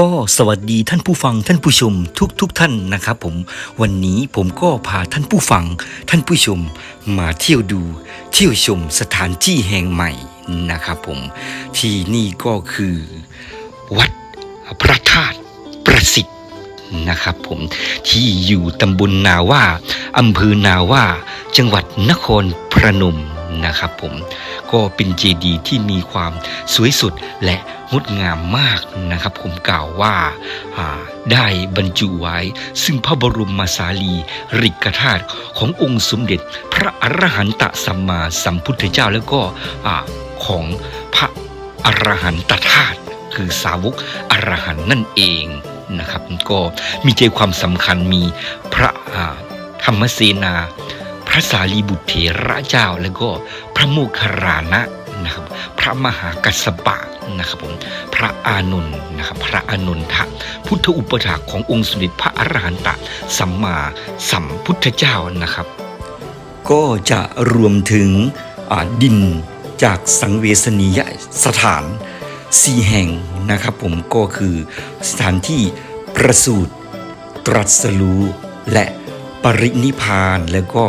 ก็สวัสดีท่านผู้ฟังท่านผู้ชมทุกทุกท่านนะครับผมวันนี้ผมก็พาท่านผู้ฟัง ท่านผู้ชมมาเที่ยวดู เที่ยวชมสถานที่แห่งใหม่นะครับผมที่นี่ก็คือ วัดพระธาตุประสิทธิ์นะครับผมที่อยู่ตำบลนาว่าอำเภอนาว่าจังหวัดนครพนม นะครับผมก็เป็นเจดีย์ที่มีความสวยสุดและงดงามมากนะครับ ผมกล่าวว่าาได้บรรจุไว้ ซึ่งพระบรมสารีริกธาตุขององค์สมเด็จ พระอรหันตสัมมาสัมพุทธเจ้าแล้วก็ของพระอรหันตธาตุคือสาวกอรหันนั่นเองนะครับก็มีใจความสำคัญมีพระธรรมเสนา ระสารีบุตรเถระเจ้า แล้วก็พระโมคคัลลานะนะครับพระมหากัสสปะนะครับผมพระอานนท์นะครับพระอานนทะพุทธอุปถากขององค์สมเด็จพระอรหันตสัมมาสัมพุทธเจ้านะครับ ก็จะรวมถึงดินจากสังเวสนียสถานสี่แห่งนะครับผมก็คือสถานที่ประสูติตรัสรู้และปรินิพานแล้วก็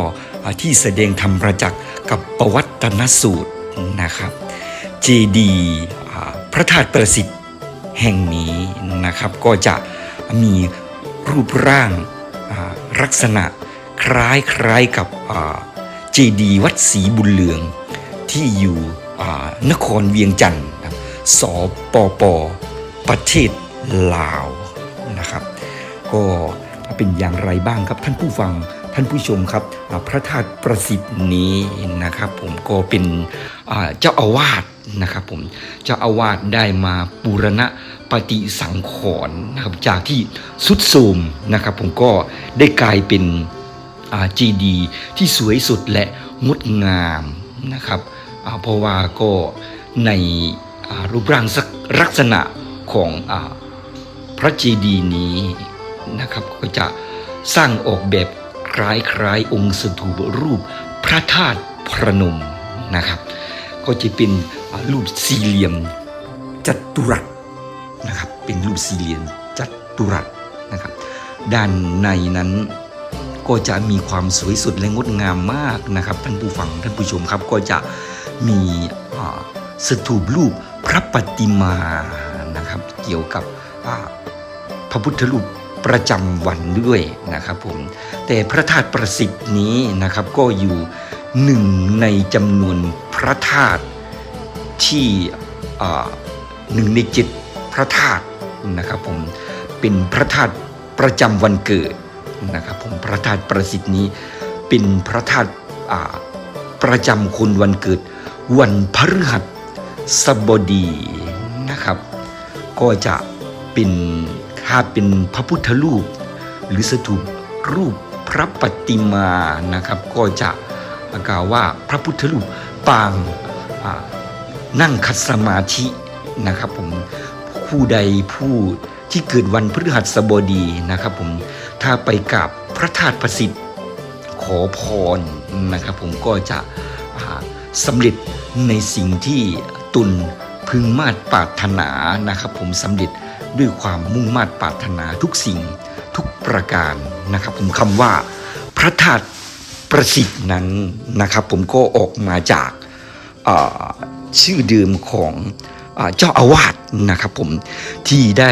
ที่แสดงธรรมประจักษ์กับประวัตนสูตรนะครับ เจดีพระธาตุประสิทธิ์แห่งนี้นะครับ ก็จะมีรูปร่างลักษณะคล้ายคล้ายกับเจดีวัดศรีบุญเหลืองที่อยู่นครเวียงจันทร์สปปประเทศลาวนะครับ ก็เป็นอย่างไรบ้างครับท่านผู้ฟัง ท่านผู้ชมครับพระธาตุประสิทธิ์นี้นะครับผมก็เป็นเจ้าอาวาสนะครับผมเจ้าอาวาสได้มาบูรณะปฏิสังขรณ์นะครับจากที่สุดโทรมนะครับผมก็ได้กลายเป็นเจดีที่สวยสุดและงดงามนะครับเพราะว่าก็ในรูปร่างลักษณะของอพระเจดีย์นี้นะครับก็จะสร้างออกแบบ ล้ายคล้ายองค์สถูปรูปพระธาตุพระนมนะครับ ก็จะเป็นรูปสี่เหลี่ยมจัตุรัสนะครับเป็นรูปสี่เหลี่ยมจัตุรัสนะครับ ด้านในนั้นก็จะมีความสวยสดและงดงามมากนะครับท่านผู้ฟังท่านผู้ชมครับก็จะมีสถูปรูปพระปฏิมานะครับ เกี่ยวกับพระพุทธรูป ประจำวันด้วยนะครับผมแต่พระธาตุประสิทธิ์นี้นะครับก็อยู่หนึ่งในจำนวนพระธาตุที่หนึ่งในเจ็ดพระธาตุนะครับผมเป็นพระธาตุประจำวันเกิดนะครับผมพระธาตุประสิทธิ์นี้เป็นพระธาตุประจำคนวันเกิด วันพฤหัสบดีนะครับ ก็จะเป็น ถ้าเป็นพระพุทธรูป หรือสถูปรูปพระปฏิมานะครับ ก็จะกล่าวว่าพระพุทธรูปปางนั่งคัดสมาธินะครับผมผู้ใดผู้ที่เกิดวันพฤหัสบดีนะครับผมถ้าไปกราบพระธาตุประสิทธิ์ขอพรนะครับ ผมก็จะสำเร็จในสิ่งที่ตุนพึงมาตรปรารถนานะครับ ผมสำเร็จ ด้วยความมุ่งมาตรปรารถนาทุกสิ่งทุกประการนะครับ ผมคำว่าพระธาตุประสิทธิ์นั้นนะครับ ผมก็ออกมาจากชื่อเดิมของเจ้าอาวาสนะครับผมที่ได้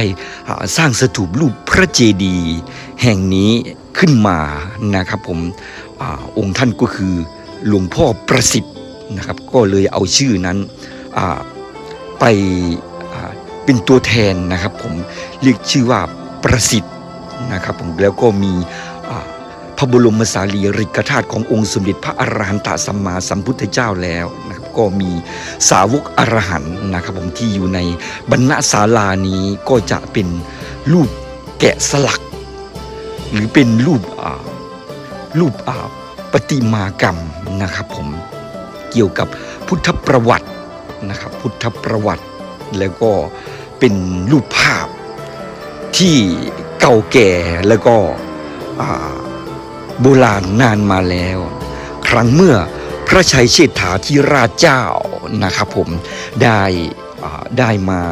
สร้างสถูปรูปพระเจดีย์แห่งนี้ขึ้นมานะครับผมอองค์ท่านก็คือหลวงพ่อประสิทธิ์นะครับ ก็เลยเอาชื่อนั้นไป เป็นตัวแทนนะครับ ผมเรียกชื่อว่าประสิทธิ์นะครับ ผมแล้วก็มีพระบรมสารีริกธาตุขององค์สมเด็จพระอรหันตสัมมาสัมพุทธเจ้าแล้วนะครับก็มีสาวกอรหันนะครับผมที่อยู่ในบรรณศาลานี้ก็จะเป็นรูปแกะสลัก หรือเป็นรูปรูปประติมากรรมนะครับผมเกี่ยวกับพุทธประวัตินะครับพุทธประวัติแล้วก็ เป็นรูปภาพที่เก่าแก่แล้วก็โบราณนานมาแล้ว ครั้งเมื่อพระชัยเชษฐาธิราชเจ้านะครับผมได้ได้มา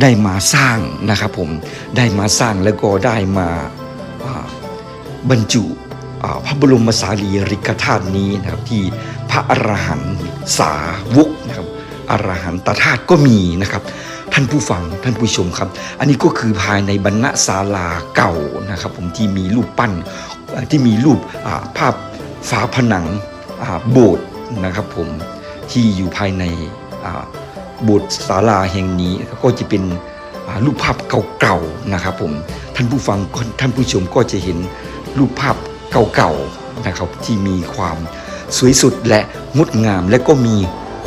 ได้มาสร้างนะครับผมได้มาสร้างแล้วก็ได้มาบรรจุพระบรมสารีริกธาตุนี้นะครับที่พระอรหันต์สาวกนะครับอรหันตธาตุก็มีนะครับ ท่านผู้ฟังท่านผู้ชมครับ อันนี้ก็คือภายในบรรณศาลาเก่านะครับ ผมที่มีรูปปั้นที่มีรูปภาพฝาผนังโบสถ์นะครับ ผมที่อยู่ภายในโบสถ์ศาลาแห่งนี้ก็จะเป็นรูปภาพเก่าๆนะครับ ผมท่านผู้ฟังท่านผู้ชมก็จะเห็นรูปภาพเก่าๆนะครับที่มีความสวยสุดและงดงามและก็มี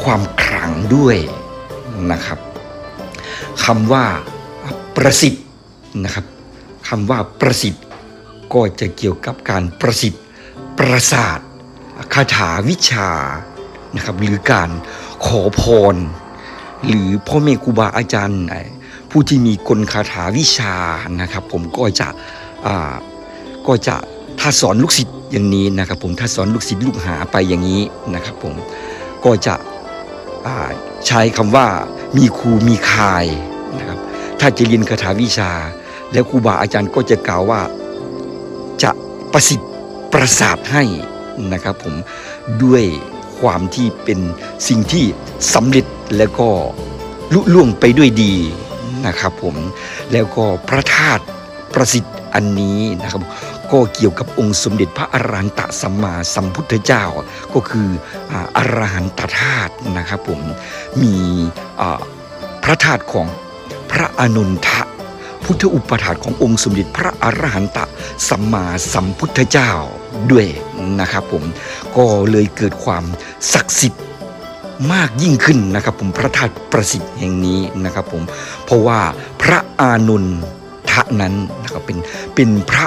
ความขลังด้วยนะครับ คำว่าประสิทธิ์นะครับคำว่าประสิทธิ์ก็จะเกี่ยวกับการประสิทธิ์ประสาทคาถาวิชานะครับหรือการขอพร หรือพ่อแม่ครูบาอาจารย์ ผู้ที่มีกลคาถาวิชานะครับ ผมก็จะก็จะถ้าสอนลูกศิษย์อย่างนี้นะครับ ผมถ้าสอนลูกศิษย์ลูกหาไปอย่างนี้นะครับ ผมก็จะใช้คำว่า มีครูมีคายนะครับถ้าจะเรียนคาถาวิชา แล้วครูบาอาจารย์ก็จะกล่าวว่าจะประสิทธิ์ประสาทให้นะครับผมด้วยความที่เป็นสิ่งที่สำเร็จแล้วก็ลุล่วงไปด้วยดีนะครับผมแล้วก็พระธาตุประสิทธิ์อันนี้นะครับ ก็เกี่ยวกับองค์สมเด็จพระอรหันตสัมมาสัมพุทธเจ้า ก็คืออรหันตธาตุนะครับผมมีพระธาตุของพระอนุนทะพุทธอุปถาขององค์สมเด็จพระอรหันตสัมมาสัมพุทธเจ้าด้วยนะครับผมก็เลยเกิดความศักดิ์สิทธิ์มากยิ่งขึ้นนะครับผมพระธาตุประสิทธิ์แห่งนี้นะครับผมเพราะว่าพระอานนทะนั้นนะครับเป็นเป็นพระ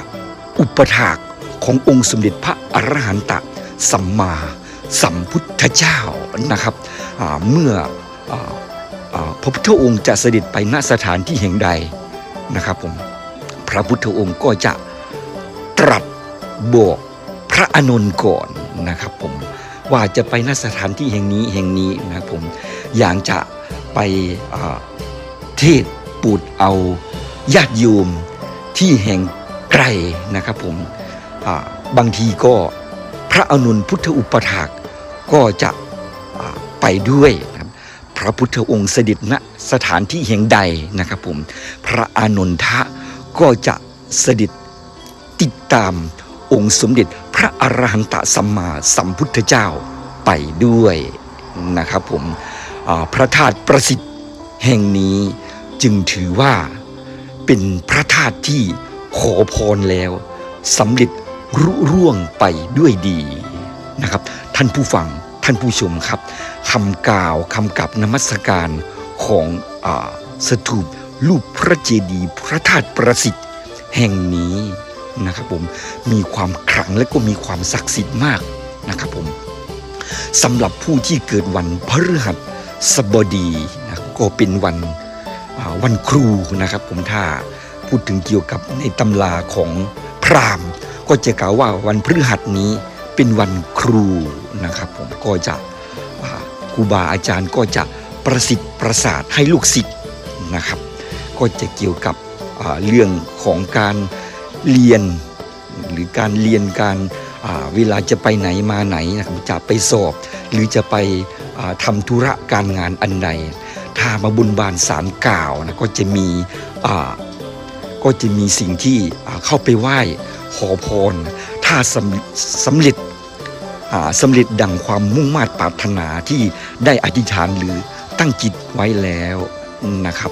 อุปถากขององค์สมเด็จพระอรหันตสัมมาสัมพุทธเจ้านะครับเมื่ออพระพุทธองค์จะเสด็จไปณสถานที่แห่งใดนะครับผมพระพุทธองค์ก็จะตรัสบอกพระอานนท์ก่อนนะครับผมว่าจะไปณสถานที่แห่งนี้แห่งนี้นะครับผมอย่างจะไปเทศปูดเอาญาติโยมที่แห่ง ไกลนะครับผมบางทีก็พระอานนพุทธอุปถากก็จะไปด้วยนะครับพระพุทธองค์เสด็จณสถานที่แห่งใดนะครับผมพระอานนทะก็จะเสด็จติดตามองค์สมเด็จพระอรหันตสัมมาสัมพุทธเจ้าไปด้วยนะครับผมพระธาตุประสิทธิ์แห่งนี้จึงถือว่าเป็นพระธาตุที่ ขอพรแล้วสำเร็จรุร่วงไปด้วยดีนะครับ ท่านผู้ฟังท่านผู้ชมครับคำกล่าวคำกับนมัสการของอสถูปรูปพระเจดีย์พระธาตุประสิทธิ์แห่งนี้นะครับผมมีความขลังและก็มีความศักดิ์สิทธิ์มากนะครับผมสำหรับผู้ที่เกิดวันพฤหัสบดีนะก็เป็นวันวันครูนะครับผมถ้า พูดถึงเกี่ยวกับในตำราของพราหมณ์ ก็จะกล่าวว่าวันพฤหัสนี้เป็นวันครูนะครับผมก็จะครูบาอาจารย์ก็จะประสิทธิ์ประสาทให้ลูกศิษย์นะครับ ก็จะเกี่ยวกับเรื่องของการเรียน หรือการเรียนการเวลาจะไปไหนมาไหนนะครับจะไปสอบ หรือจะไปอ่าทำธุระการงานอันใดถ้ามาบุญบานสารกล่าวนะก็จะมี ก็จะมีสิ่งที่เข้าไปไหว้ขอพร ถ้าสำสำเร็จสำเร็จดังความมุ่งมา่ปรารถนาที่ได้อธิษฐานหรือตั้งจิตไว้แล้วนะครับ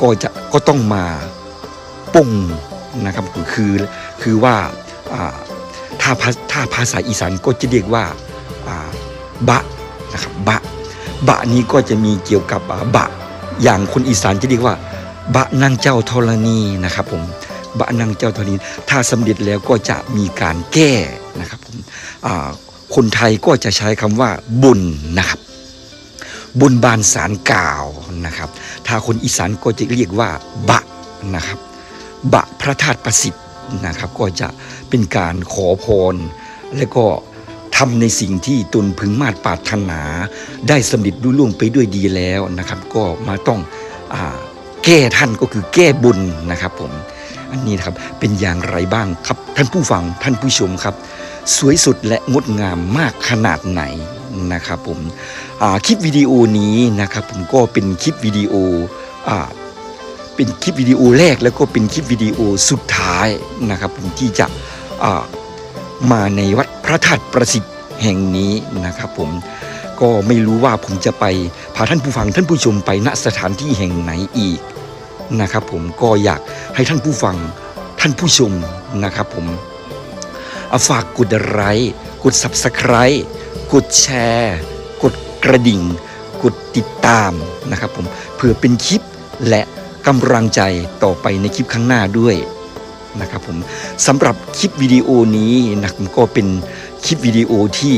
ก็จะก็ต้องมาปุ่งนะครับคือคือว่าอ่าถ้าภาถ้าภาษาอีสานก็จะเรียกว่าบะนะครับบะบะนี้ก็จะมีเกี่ยวกับบะอย่างคนอีสานจะเรียกว่า บะนางเจ้าธรณีนะครับผมบะนางเจ้าธรณีถ้าสำเร็จแล้วก็จะมีการแก้นะครับผมคนไทยก็จะใช้คำว่าบุญนะครับ บุญบานสารกล่าวนะครับ ถ้าคนอีสานก็จะเรียกว่าบะนะครับ บะพระธาตุประสิทธิ์นะครับ ก็จะเป็นการขอพร และก็ทำในสิ่งที่ตนพึงมาตรปรารถนา ได้สำเร็จรุ่ล่วงไปด้วยดีแล้วนะครับ ก็มาต้องอา แก้ท่านก็คือแก้บุญนะครับผมอันนี้นะครับเป็นอย่างไรบ้างครับ ท่านผู้ฟังท่านผู้ชมครับ สวยสุดและงดงามมากขนาดไหนนะครับผมคลิปวิดีโอนี้นะครับผมก็เป็นคลิปวิดีโออเป็นคลิปวิดีโอแรกแล้วก็เป็นคลิปวิดีโอสุดท้ายนะครับผมที่จะมาในวัดพระธาตุประสิทธิ์แห่งนี้นะครับผมก็ไม่รู้ว่าผมจะไปพาท่านผู้ฟังท่านผู้ชมไปณสถานที่แห่งไหนอีก นะครับผมก็อยากให้ท่านผู้ฟังท่านผู้ชมนะครับผมเอาฝากกดไลค์กด Subscribe กดแชร์ กดกระดิ่ง กดติดตามนะครับผมเพื่อเป็นคลิปและกำลังใจต่อไปในคลิปข้างหน้าด้วยนะครับผมสำหรับคลิปวิดีโอนี้นะครับก็เป็นคลิปวิดีโอที่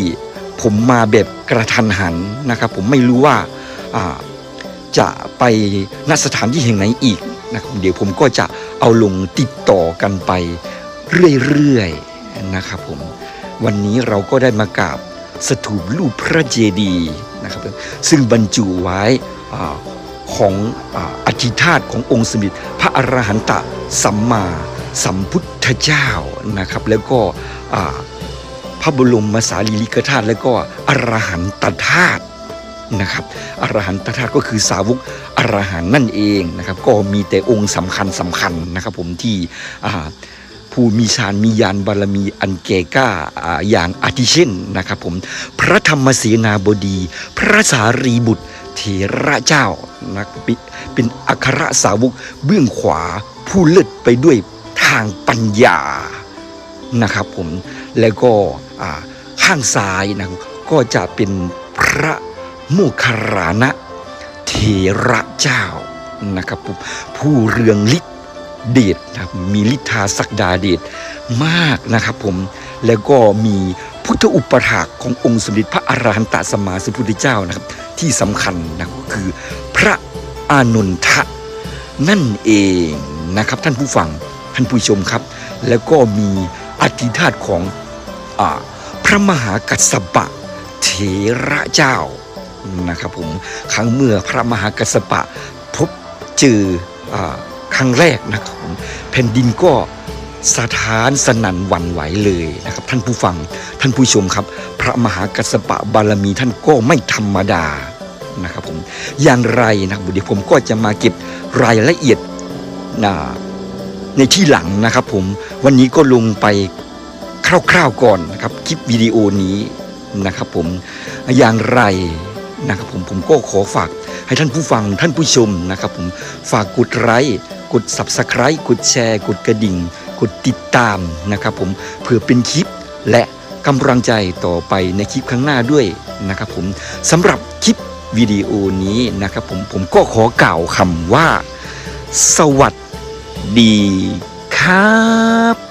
ผมมาแบบกระทันหันนะครับผมไม่รู้ว่า จะไปณสถานที่แห่งไหนอีกนะครับเดี๋ยวผมก็จะเอาลงติดต่อกันไปเรื่อยๆนะครับผมวันนี้เราก็ได้มากราบสถูปรูปพระเจดีย์นะครับซึ่งบรรจุไว้อาของอธิธาตขององค์สมเด็จพระอรหันตสัมมาสัมพุทธเจ้านะครับ แล้วก็พระบรมสารีริกธาตุแล้วก็อรหันตธาตุ นะครับอรหันตธาตุก็คือสาวกอรหันนั่นเองนะครับ ก็มีแต่องค์สำคัญสำคัญนะครับ ผมที่ผู้มีฌานมียานบารมีอันแก่กล้าออย่างอาทิเช่นนะครับผมพระธรรมเสนาบดี พระสารีบุตรเถระเจ้านะเป็นอัครสาวกเบื้องขวาผู้เลิศไปด้วยทางปัญญานะครับผมแล้วก็ข้างซ้ายนะก็จะเป็นพระ โมคคารลานะเถระเจ้านะครับผมผู้เรืองฤทธิ์เดชนะครับมีฤทธาศักดาเดชมากนะครับผมแล้วก็มีพุทธอุปถากขององค์สมเด็จพระอรหันตสัมมาสัมพุทธเจ้านะครับ ที่สำคัญนะก็คือพระอานนทะนั่นเองนะครับท่านผู้ฟังท่านผู้ชมครับ แล้วก็มีอธิธาตของอพระมหากัสสปะเถระเจ้า นะครับผมครั้งเมื่อพระมหากัสสปะพบเจออครั้งแรกนะครับผมแผ่นดินก็สถานสนั่นหวั่นไหวเลยนะครับ ท่านผู้ฟังท่านผู้ชมครับ พระมหากัสสปะบารมีท่านก็ไม่ธรรมดานะครับผมอย่างไรนะครับเดี๋ยวผมก็จะมาเก็บรายละเอียดนะในที่หลังนะครับผมวันนี้ก็ลงไปคร่าวๆก่อนนะครับคลิปวิดีโอนี้นะครับผมอย่างไร นะครับผมผมก็ขอฝากให้ท่านผู้ฟังท่านผู้ชมนะครับผมฝากกดไลค์กด Subscribe กดแชร์ กดกระดิ่ง กดติดตามนะครับผมเพื่อเป็นคลิปและกำลังใจต่อไปในคลิปข้างหน้าด้วยนะครับผมสำหรับคลิปวิดีโอนี้นะครับผมผมก็ขอกล่าวคำว่า สวัสดีครับ